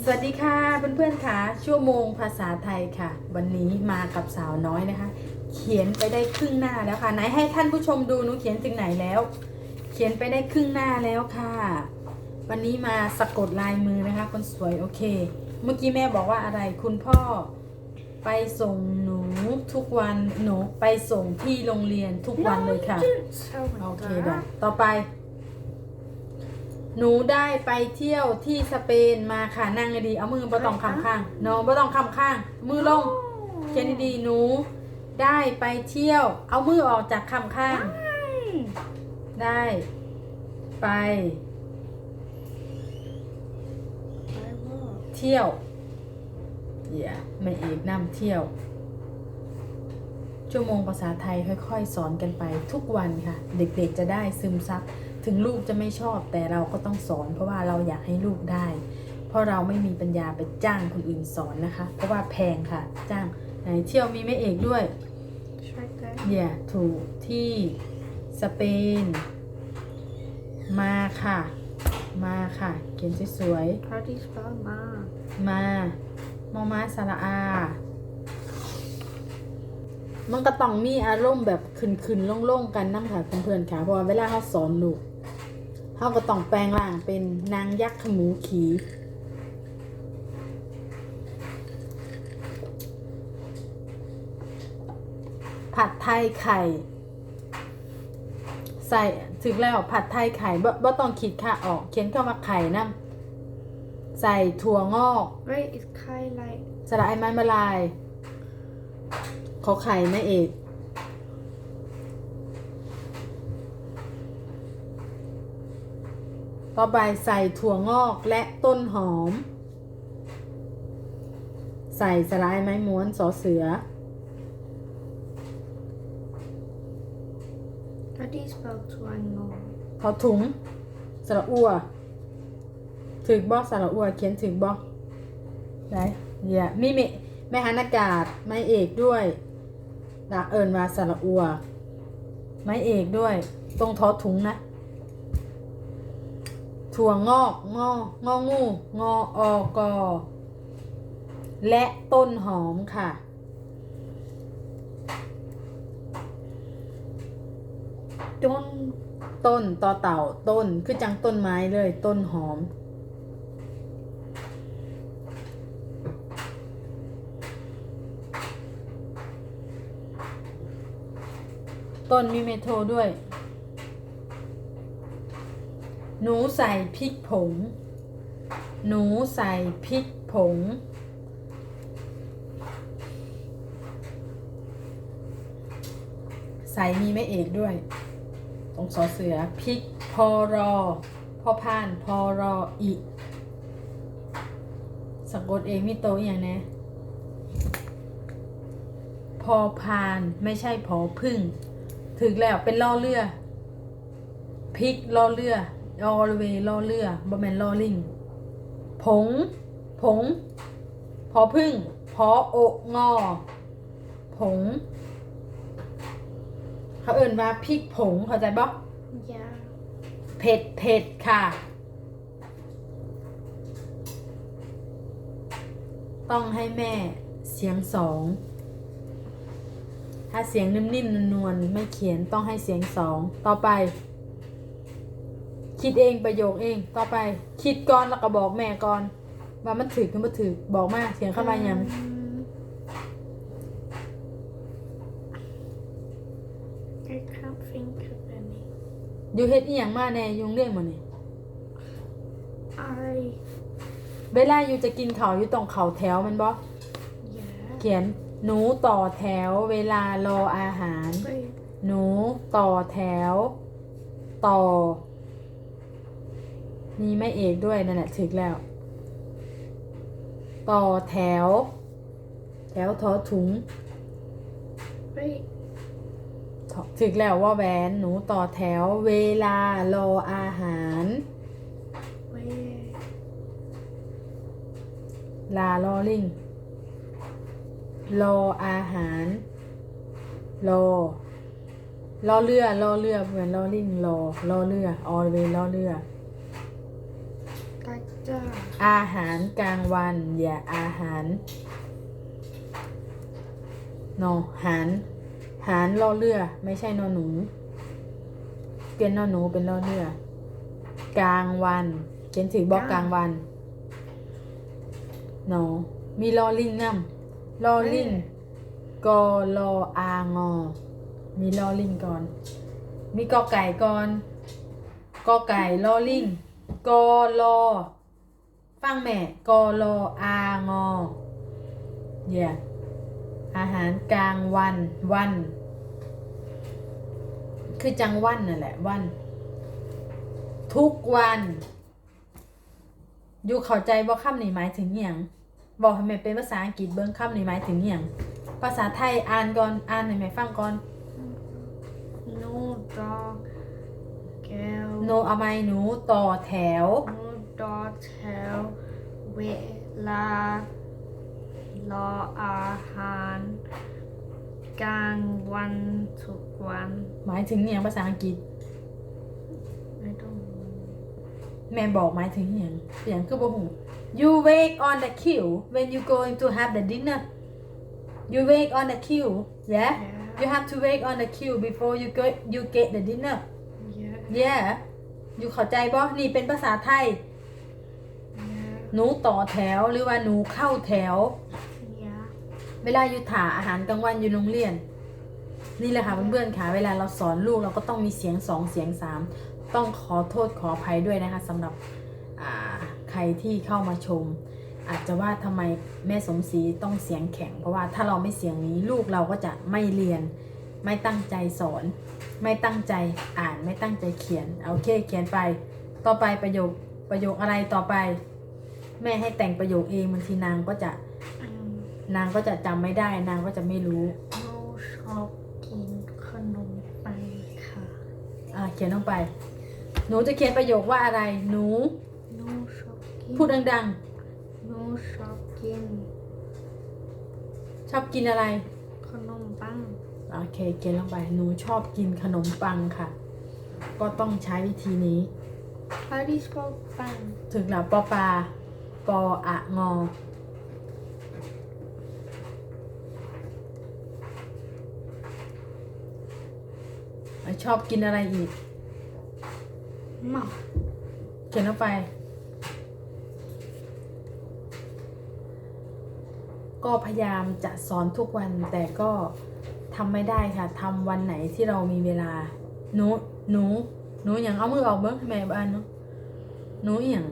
สวัสดีค่ะเพื่อนๆค่ะชั่วโมงภาษาไทยค่ะ วันนี้มากับสาวน้อยนะคะ เขียนไปได้ครึ่งหน้าแล้วค่ะไหนให้ท่านผู้ชมดูหนูเขียนถึงไหนแล้ว เขียนไปได้ครึ่งหน้าแล้วค่ะ วันนี้มาสะกดลายมือนะคะคนสวยโอเค เมื่อกี้แม่บอกว่าอะไรคุณพ่อ ไปส่งหนูทุกวันหนูไปส่งที่โรงเรียนทุกวันเลยค่ะโอเคได้ต่อไป หนูได้ไปเที่ยวที่สเปนมาค่ะนั่งดีๆเอามือบ่ต้องคำข้างน้องบ่ต้องคำข้าง มือลงเขียนดีๆหนู ได้ไปเที่ยว เอามือออกจากคำข้าง ได้ ไป เที่ยวเดี๋ยวแม่เอกนำเที่ยว ชั่วโมงภาษาไทยค่อย ๆ สอนกันไปทุกวันค่ะ เด็กๆจะได้ซึมซับ ถึงลูกจะไม่ชอบแต่เราก็ต้องสอน เพราะว่าเราอยากให้ลูกได้ เพราะเราไม่มีปัญญาไปจ้างคนอื่นสอนนะคะ เพราะว่าแพงค่ะ จ้างไหนเที่ยวมีแม่เอกด้วยอย่าถูกที่สเปน มาค่ะ มาค่ะ เขียนสวยๆ How do you spell ma? มามอมาสระอามันก็ต้องมีอารมณ์แบบขึ้นๆล่งๆกันน้ำค่ะเพื่อนๆค่ะเพราะว่าเวลาเขาสอนลูก เขาก็ต้องแปลงร่างเป็นนางยักษ์ขมูขีผัดไทยไข่ ใส่ถึงแล้วผัดไทยไข่บ่บ่ต้องคิดค่ะออก เขียนคำว่าไข่นะใส่ถั่วงอก Right, it's Kai like สระไอไม้มาลาย ขอไข่แม่เอก ต่อไปใส่ถั่วงอกและต้นหอม ใส่สลายไม้ม้วนสอเสือ How do you spell tuango? ทอถุงสระอัวถึกบอสระอัวเขียนถึกบอได้เดี๋ยวมีเมแม่ฮันอากาศไม้เอกด้วยดากเอิญมาสระอัว ไม้เอกด้วย ตรงทอถุงนะ ถั่วงอกงององู งออกอและต้นหอมค่ะ Don ต้นต่อเต่าต้นคือจังต้นไม้เลยต้นหอม ต้นมีเมโทด้วย หนูใส่พริกผง หนูใส่พริกผง ใส่มีแม่เอกด้วย ตรงสอเสือพริกพอรอพอพานพอรออีสะกดเองไมีโตอย่างนะพอพานไม่ใช่พอพึ่ง ถึกแล้วเป็นล่อเรือพริกล่อเรือ ออลเวล่อเรือบะแมนล่อลิงผง ผง พอพึ่ง พออกงอ ผง เขาเอิ่นว่าพริกผงเข้าใจบ่ yeah. เผ็ดเผ็ดค่ะ ต้องให้แม่เสียงสอง ถ้าเสียงนิ่มๆนวลๆไม่เขียนต้องให้เสียงสอง ต่อไป คิดเองประโยคเองต่อไป คิดก่อนแล้วก็บอกแม่ก่อน ว่ามันถือหรือไม่ถือบอกมาเสียงเข้ามายัง Um, I can't think of any. อยู่เฮ็ดอีหยังมาแน่ยุงเรียงมานี่ I เวลาอยู่จะกินข้าวอยู่ตรงเขาแถวแมันบ่ yeah. เขียนหนูต่อแถวเวลารออาหาร Wait, หนูต่อแถว ต่อ มีไม่เอกด้วยนั่นแหละถึกแล้ว ต่อแถว แถวทอถุง wait. ถถึกแล้วว่าแหวนหนูต่อแถวเวลารออาหาร Wait. ลาลอลิงรออาหาร รอรอเรือรอเรือเหมือนรอลิงรอรอเรือออเวรอเรือ Like จ้าอาหารกลางวัน อย่าอาหารนอหาร หารล่อเรือไม่ใช่นอหนูเปลี่ยนนอหนูเป็นล่อเรือกลางวันเขียนถือบอกกลางวันนอมีลอลิงนำลอลิงกอลออางอ มีลอลิงก่อน มีกอไก่ก่อนกอไก่ลอลิง กอลอฟังแม่กอลออางอเย่อาหารกลางวันวัน คือจังวันนั่นแหละวัน ทุกวันอยู่เข้าใจว่าคำนี้หมายถึงอย่างบอกให้แม่เป็นภาษาอังกฤษเบิ้งคำนี้หมายถึงอย่างภาษาไทยอ่านก่อนอ่านให้แม่ฟังก่อนหนู ดอกแก้วโนเอาไม้หนูต่อแถว หนูดอแถว เวลารออาหารกลางวันทุกวัน หมายถึงอหย่างภาษาอังกฤษ ไม่ต้องแม่บอกหมายถึงอหย่างอหย่างคือบ่หู you wake on the queue when you going to have the dinner you wake on the queue yeah you have to wake on the queue before you go you get the dinner เยอะ yeah อยู่เข้าใจบ่นี่เป็นภาษาไทยเยอะหนูต่อแถวหรือว่าหนูเข้าแถวเยอะเวลาอยู่ถาอาหารกลางวันอยู่โรงเรียน นี่แหละค่ะเพื่อนๆค่ะเวลาเราสอนลูกเราก็ต้องมีเสียงสองเสียงสามต้องขอโทษขออภัยด้วยนะคะสำหรับอ่าใครที่เข้ามาชม อาจจะว่าทำไมแม่สมศรีต้องเสียงแข็ง เพราะว่าถ้าเราไม่เสียงนี้ลูกเราก็จะไม่เรียนไม่ตั้งใจสอน ไม่ตั้งใจอ่านไม่ตั้งใจเขียนโอเคเขียนไป ต่อไปประโยคประโยคอะไรต่อไป แม่ให้แต่งประโยคเองบางทีนางก็จะอืมนางก็จะจำไม่ได้ นางก็จะไม่รู้หนูชอบกินขนมปังค่ะอ่าเขียนลงไป หนูจะเขียนประโยคว่าอะไร หนูหนูชอบกินพูดดังหนูชอบกินๆชอบกินอะไร ขนมปัง โอเคเขียนลงไปหนูชอบกินขนมปังค่ะ ก็ต้องใช้วิธีนี้ How do you spell ปังถึงหลับปอปลาปออะงอ ชอบกินอะไรอีกหมาเขียนลงไป ก็พยายามจะสอนทุกวันแต่ก็ ทำไม่ได้ค่ะทำวันไหนที่เรามีเวลาหนูหนูหนูอย่างเอามือออกเบิ้งให้แม่บ้านเนาะหนูอย่าง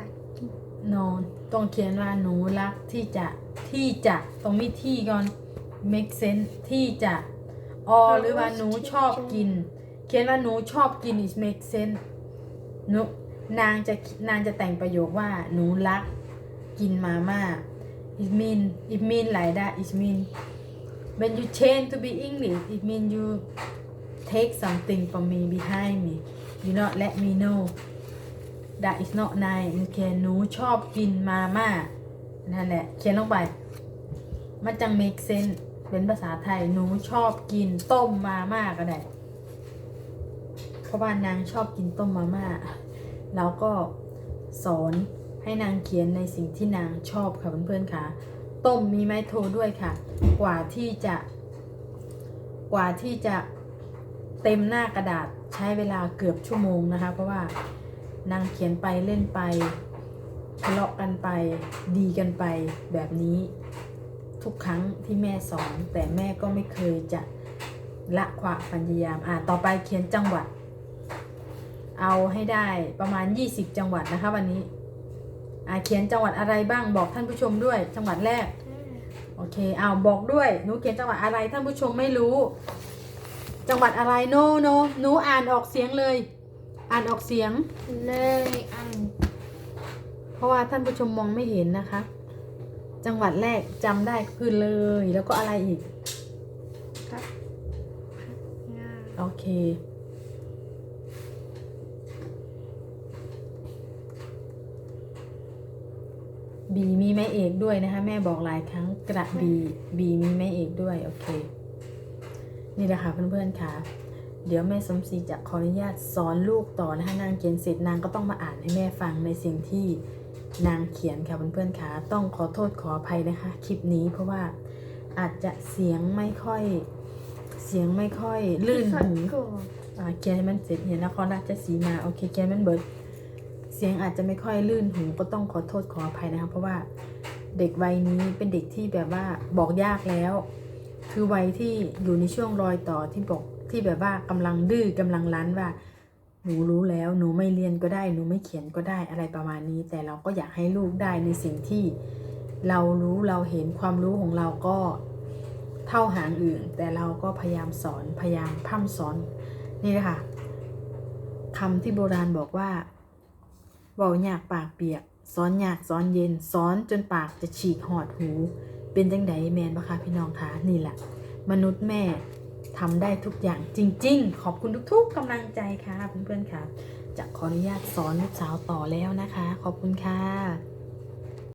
ลักกินนอนต้องเขียนว่าหนูรักที่จะที่จะต้องมีที่ก่อน make sense ที่จะออหรือว่าหนูชอบกิน เขียนว่าหนูชอบกิน is make sense หนูนางจะนางจะแต่งประโยคว่าหนูรักกินมาม่า it mean it mean หลายได้ it mean when you change to be English it mean you take something from me behind me you not let me know that is not nice โอเคหนูชอบกินมาม่านั่นแหละเขียนลงไปมันจัง make sense เป็นภาษาไทยหนูชอบกินต้มมาม่าก็ได้เพราะว่านางชอบกินต้มมาม่าแล้วก็สอนให้นางเขียนในสิ่งที่นางชอบค่ะเพื่อนๆค่ะ ต้มมีไม้โทด้วยค่ะ กว่าที่จะ กว่าที่จะเต็มหน้ากระดาษใช้เวลาเกือบชั่วโมงนะคะ เพราะว่านางเขียนไปเล่นไปทะเลาะกันไปดีกันไปแบบนี้ทุกครั้งที่แม่สอน แต่แม่ก็ไม่เคยจะละความพยายามอ่าต่อไปเขียนจังหวัด เอาให้ได้ประมาณ 20 จังหวัดนะคะวันนี้ เขียนจังหวัดอะไรบ้างบอกท่านผู้ชมด้วย จังหวัดแรก โอเคเอาบอกด้วยหนูเขียนจังหวัดอะไรท่านผู้ชมไม่รู้ จังหวัดอะไรโนโนหนูอ่านออกเสียงเลย อ่านออกเสียง เลยอันเพราะว่าท่านผู้ชมมองไม่เห็นนะคะ จังหวัดแรกจำได้คือเลย แล้วก็อะไรอีกกับงาโอเค บีมีแม่เอกด้วยนะคะ แม่บอกหลายครั้งกระบีบีมีแม่เอกด้วยโอเค นี่แหละค่ะเพื่อนๆค่ะ เดี๋ยวแม่สมศรีจะขออนุญาตสอนลูกต่อนะคะนางเขียนเสร็จนางก็ต้องมาอ่านให้แม่ฟังในสิ่งที่นางเขียนค่ะเพื่อนๆค่ะต้องขอโทษขออภัยนะคะ คลิปนี้เพราะว่าอาจจะเสียงไม่ค่อยเสียงไม่ค่อยลื่นหูอ่าเขียนให้มันเสร็จเห็นนครราชสีมาโอเคเขียนให้มันเบิด เสียงอาจจะไม่ค่อยลื่นหูก็ต้องขอโทษขออภัยนะคะเพราะว่าเด็กวัยนี้เป็นเด็กที่แบบว่าบอกยากแล้ว คือวัยที่อยู่ในช่วงรอยต่อที่บอกที่แบบว่ากำลังดื้อกำลังรั้นว่า หนูรู้แล้วหนูไม่เรียนก็ได้ หนูไม่เขียนก็ได้อะไรประมาณนี้ แต่เราก็อยากให้ลูกได้ในสิ่งที่เรารู้เราเห็นความรู้ของเราก็เท่าหางอื่น แต่เราก็พยายามสอนพยายามพร่ำสอนนี่เลยค่ะคำที่โบราณบอกว่า เบาหยากปากเปียกสอนหยากสอนเย็นสอนจนปากจะฉีกหอดหู เป็นจังไดแมนปะคะพี่น้องคะนี่แหละ มนุษย์แม่ทำได้ทุกอย่างจริง ๆ ขอบคุณทุกๆกำลังใจค่ะเพื่อนๆค่ะจะขออนุญาตสอนลูกสาวต่อแล้วนะคะ ขอบคุณค่ะ